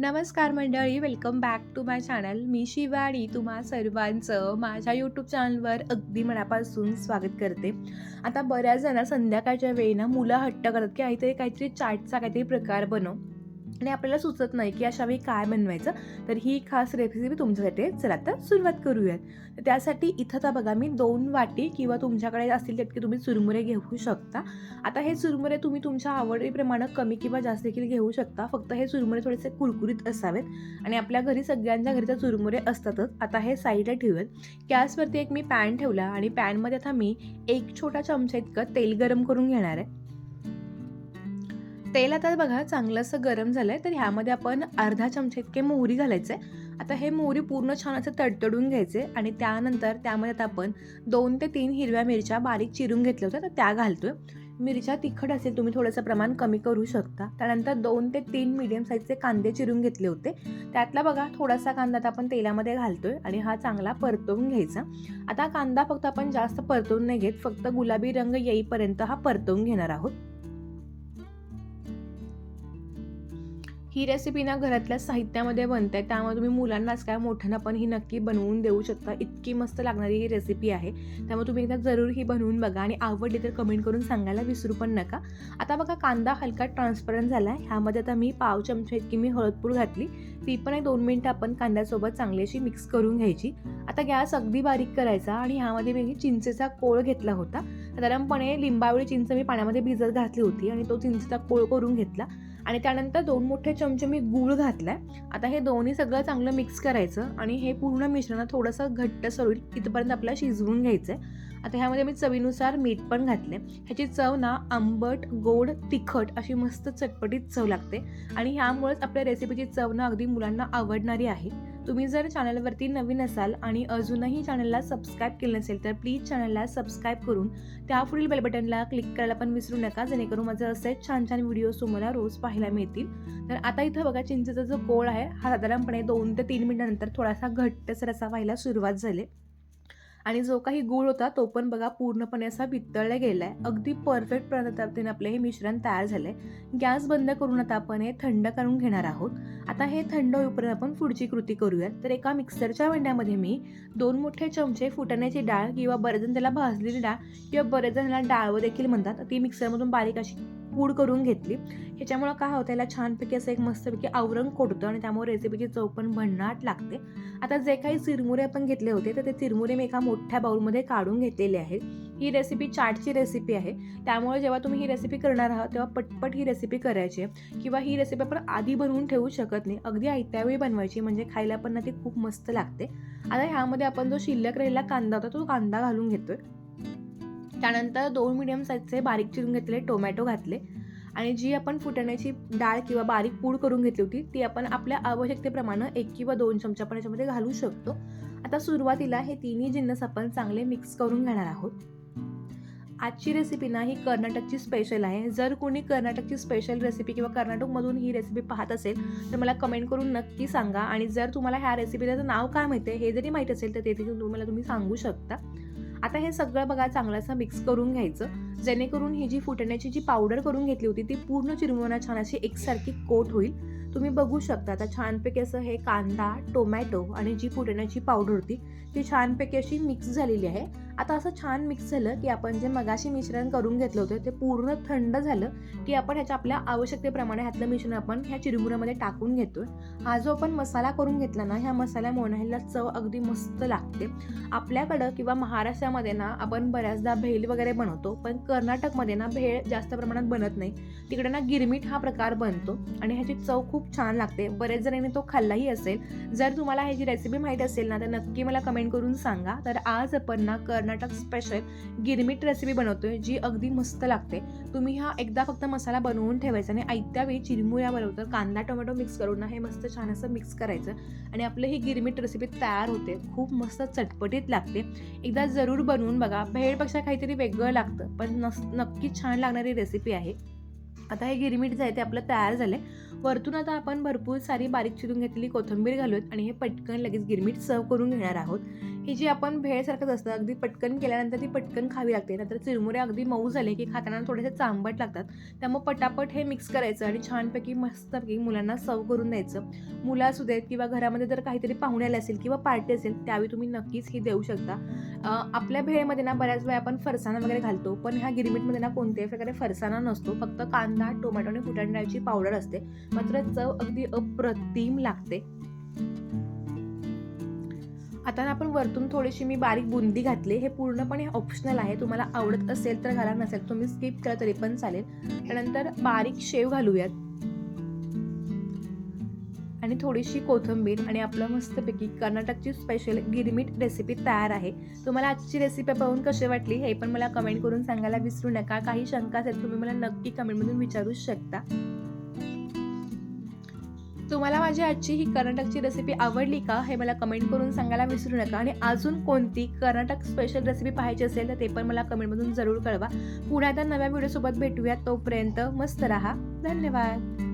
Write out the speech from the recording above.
नमस्कार मंडळी welcome back to my channel मी शिवाणी तुम्हा सर्वांचं माझ्या यूट्यूब चॅनलवर अगदी मनापासून स्वागत करते. आता बऱ्याच जण संध्याकाळच्या वेळी ना मुलं हट्ट करतात की काहीतरी काहीतरी चाटचा काहीतरी प्रकार बनव. आणि आपल्याला सुचत नाही की अशा वेळी काय बनवायचं. तर ही खास रेसिपी तुमच्यासाठी चला आता सुरुवात करूयात. तर त्यासाठी इथं तर बघा मी दोन वाटी किंवा तुमच्याकडे असतील तितके तुम्ही चुरमुरे घेऊ शकता. आता हे चुरमुरे तुम्ही तुमच्या आवडीप्रमाणे कमी किंवा जास्त देखील घेऊ शकता. फक्त हे चुरमुरे थोडेसे कुरकुरीत असावेत. आणि आपल्या घरी सगळ्यांच्या घरी तर चुरमुरे असतातच. आता हे साईडला ठेवूयात. गॅसवरती एक मी पॅन ठेवला आणि पॅनमध्ये आता मी एक छोटा चमचा इतकं तेल गरम करून घेणार आहे. तेल आता बघा चांगलं असं गरम झालंय तर ह्यामध्ये आपण अर्धा चमचा इतके मोहरी घालायचे. आता हे मोहरी पूर्ण छान असं तडतडून घ्यायचे आणि त्यानंतर त्यामध्ये आता आपण दोन ते तीन हिरव्या मिरच्या बारीक चिरून घेतल्या होत्या तर त्या घालतोय. मिरच्या तिखट असेल तुम्ही थोडंसं प्रमाण कमी करू शकता. त्यानंतर दोन ते तीन मीडियम साईजचे कांदे चिरून घेतले होते. त्यातला बघा थोडासा कांदा आता आपण तेलामध्ये घालतोय आणि हा चांगला परतवून घ्यायचा. आता कांदा फक्त आपण जास्त परतवून नाही घेत फक्त गुलाबी रंग येईपर्यंत हा परतवून घेणार आहोत. ही रेसिपी ना घरातल्या साहित्यामध्ये बनते त्यामुळे तुम्ही मुलांनाच काय मोठ्यांना पण ही नक्की बनवून देऊ शकता. इतकी मस्त लागणारी ही रेसिपी आहे. त्यामुळे तुम्ही एकदा जरूर ही बनवून बघा आणि आवडली तर कमेंट करून सांगायला विसरू पण नका. आता बघा कांदा हलका ट्रान्सपरंट झाला आहे ह्यामध्ये आता मी पाव चमचा इतकी मी हळदपूड घातली. ती पण एक दोन मिनटं आपण कांद्यासोबत चांगली अशी मिक्स करून घ्यायची. आता गॅस अगदी बारीक करायचा आणि ह्यामध्ये मी चिंचेचा कोळ घेतला होता. साधारणपणे लिंबावळी चिंच मी पाण्यामध्ये भिजत घातली होती आणि तो चिंचेचा कोळ करून घेतला. आणि त्यानंतर दोन मोठे चमचे मी गूळ घातला आहे आता हे दोन्ही सगळं चांगलं मिक्स करायचं आणि हे पूर्ण मिश्रण थोडंसं घट्ट होईल इथपर्यंत आपल्याला शिजवून घ्यायचं आहे आता ह्यामध्ये मी चवीनुसार मीठ पण घातले ह्याची चव ना आंबट गोड तिखट अशी मस्त चटपटीत चव लागते. आणि ह्यामुळेच आपल्या रेसिपीची चव ना अगदी मुलांना आवडणारी आहे. तुम्ही जर चॅनलवरती नवीन असाल आणि अजूनही चॅनलला सबस्क्राईब केलं नसेल तर प्लीज चॅनलला सबस्क्राईब करून त्या पुढील बेल बटनला क्लिक करायला पण विसरू नका जेणेकरून माझं असेच छान छान व्हिडिओज तुम्हाला रोज पाहायला मिळतील. तर आता इथं बघा चिंचेचा जो गोळ आहे हा साधारणपणे दोन ते तीन मिनिटानंतर थोडासा घट्टसर असा व्हायला सुरुवात झाली. आणि जो काही गूळ होता तो पण बघा पूर्णपणे असा वितळला गेला आहे अगदी परफेक्ट पद्धतीने आपलं हे मिश्रण तयार झालंय. गॅस बंद करून आता आपण हे थंड करून घेणार आहोत. आता हे थंड होईपर्यंत आपण पुढची कृती करूयात. तर एका मिक्सरच्या भांड्यामध्ये मी दोन मोठे चमचे फुटाण्याची डाळ किंवा बरेचजण त्याला भाजलेली डाळ किंवा बरेच जण त्याला देखील म्हणतात. ती मिक्सरमधून बारीक अशी पूड करून घेतली. ह्याच्यामुळं काय होतं याला छानपैकी असं एक मस्तपैकी आवरण कोटतं आणि त्यामुळे रेसिपीची चव पण भन्नाट लागते. आता जे काही चिरमुरे आपण घेतले होते तर ते चिरमुरे मी एका मोठ्या बाउलमध्ये काढून घेतलेले आहेत. ही रेसिपी चाटची रेसिपी आहे. त्यामुळे जेव्हा तुम्ही ही रेसिपी करणार आहात तेव्हा पटपट ही रेसिपी करायची आहे. किंवा ही रेसिपी आपण आधी बनवून ठेवू शकत नाही. अगदी आयत्यावेळी बनवायची म्हणजे खायला पण ना ती खूप मस्त लागते. आता ह्यामध्ये आपण जो शिल्लक राहिलेला कांदा होता तो कांदा घालून घेतोय. त्यानंतर दोन मिडियम साईजचे बारीक चिरून घेतलेले टोमॅटो घातले. आणि जी आपण फुटण्याची डाळ किंवा बारीक पूड करून घेतली होती ती आपण आपल्या आवश्यकतेप्रमाणे एक किंवा दोन चमचा आपण याच्यामध्ये घालू शकतो. आता सुरुवातीला हे तिन्ही जिन्नस आपण चांगले मिक्स करून घेणार आहोत. आजची रेसिपी ना ही कर्नाटकची स्पेशल आहे. जर कोणी कर्नाटकची स्पेशल रेसिपी किंवा कर्नाटकमधून ही रेसिपी पाहत असेल तर मला कमेंट करून नक्की सांगा. आणि जर तुम्हाला ह्या रेसिपीचं नाव काय माहिती आहे हे जरी माहीत असेल तर ते देखील तुम्हाला तुम्ही सांगू शकता. आता हे सगळं बघा चांगलं असं मिक्स करून घ्यायचं. जेणेकरून ही जी फुटण्याची जी पावडर करून घेतली होती ती पूर्ण चिरमुना छान अशी एकसारखी कोट होईल. तुम्ही बघू शकता आता छानपैकी असं हे कांदा टोमॅटो आणि जी फुटण्याची पावडर होती ती छानपैकी अशी मिक्स झालेली आहे. आता असं छान मिक्स झालं की आपण जे मगाशी मिश्रण करून घेतलं होतं ते पूर्ण थंड झालं की आपण ह्याच्या आपल्या आवश्यकतेप्रमाणे ह्यातलं मिश्रण आपण ह्या चिरमुऱ्यामध्ये टाकून घेतोय. हा जो आपण मसाला करून घेतला ना ह्या मसाल्या ह्याला चव अगदी मस्त लागते. आपल्याकडं किंवा महाराष्ट्रामध्ये ना आपण बऱ्याचदा भेल वगैरे बनवतो पण कर्नाटकमध्ये ना भेळ जास्त प्रमाणात बनत नाही. तिकडे ना गिरमीठ हा प्रकार बनतो आणि ह्याची चव खूप छान लागते. बरेच जणांनी तो खाल्लाही असेल. जर तुम्हाला ह्याची रेसिपी माहीत असेल ना तर नक्की मला कमेंट करून सांगा. तर आज आपण ना कर्नाटक स्पेशल गिरमीट रेसिपी बनवतोय जी अगदी मस्त लागते. तुम्ही हा एकदा फक्त मसाला बनवून ठेवायचा आणि आयत्या वेळी चिरमुऱ्याबरोबर कांदा टोमॅटो मिक्स करून हे मस्त छान असं मिक्स करायचं. आणि आपलं ही गिरमीट रेसिपी तयार होते. खूप मस्त चटपटीत लागते. एकदा जरूर बनवून बघा. भेळपेक्षा काहीतरी वेगळं लागतं पण नस नक्कीच छान लागणारी रेसिपी आहे. आता हे गिरमीट जे आहे ते आपलं तयार झालं वरतून आता आपण भरपूर सारी बारीक चिरून घेतलेली कोथिंबीर घालूयात आणि हे पटकन लगेच गिरमिट सर्व करून घेणार आहोत. ही जी आपण भेळसारखंच असतं अगदी पटकन केल्यानंतर ती पटकन खावी लागते. नंतर चिरमुरे अगदी मऊ झाले की खाताना थोडेसे चांबट लागतात. त्यामुळे पटापट हे मिक्स करायचं आणि छानपैकी मस्तपैकी मुलांना सर्व करून द्यायचं. मुलं असू देत किंवा घरामध्ये जर काहीतरी पाहुणे आले असेल किंवा पार्टी असेल त्यावेळी तुम्ही नक्कीच ही देऊ शकता. आपल्या भेळमध्ये ना बऱ्याच वेळा आपण फरसाणा वगैरे घालतो पण ह्या गिरमिटमध्ये ना कोणत्याही प्रकारे फरसाणा नसतो. फक्त कांदा टोमॅटो आणि फुटाण्याची पावडर असते. मात्र चव अगदी अप्रतिम लागते. आता ना आपण वरतून थोडीशी मी बारीक बुंदी घातली. हे पूर्णपणे ऑप्शनल आहे. तुम्हाला आवडत असेल तर घाला नसेल तुम्ही स्किप करा तरी पण चालेल. त्यानंतर बारीक शेव घालूयात. आणि थोडीशी कोथिंबीर आणि आपलं मस्तपैकी कर्नाटकची स्पेशल गिरमीट रेसिपी तयार आहे. तुम्हाला आजची रेसिपी पाहून कशी वाटली हे पण मला कमेंट करून सांगायला विसरू नका. काही शंका असेल तुम्ही मला नक्की कमेंटमधून विचारू शकता. तुम्हाला माझी आजची ही कर्नाटकची रेसिपी आवडली का हे मला कमेंट करून सांगायला विसरू नका. आणि अजून कोणती कर्नाटक स्पेशल रेसिपी पाहायची असेल तर ते पण मला कमेंटमधून जरूर कळवा. पुन्हा एकदा नव्या व्हिडिओसोबत भेटूया तोपर्यंत मस्त राहा. धन्यवाद.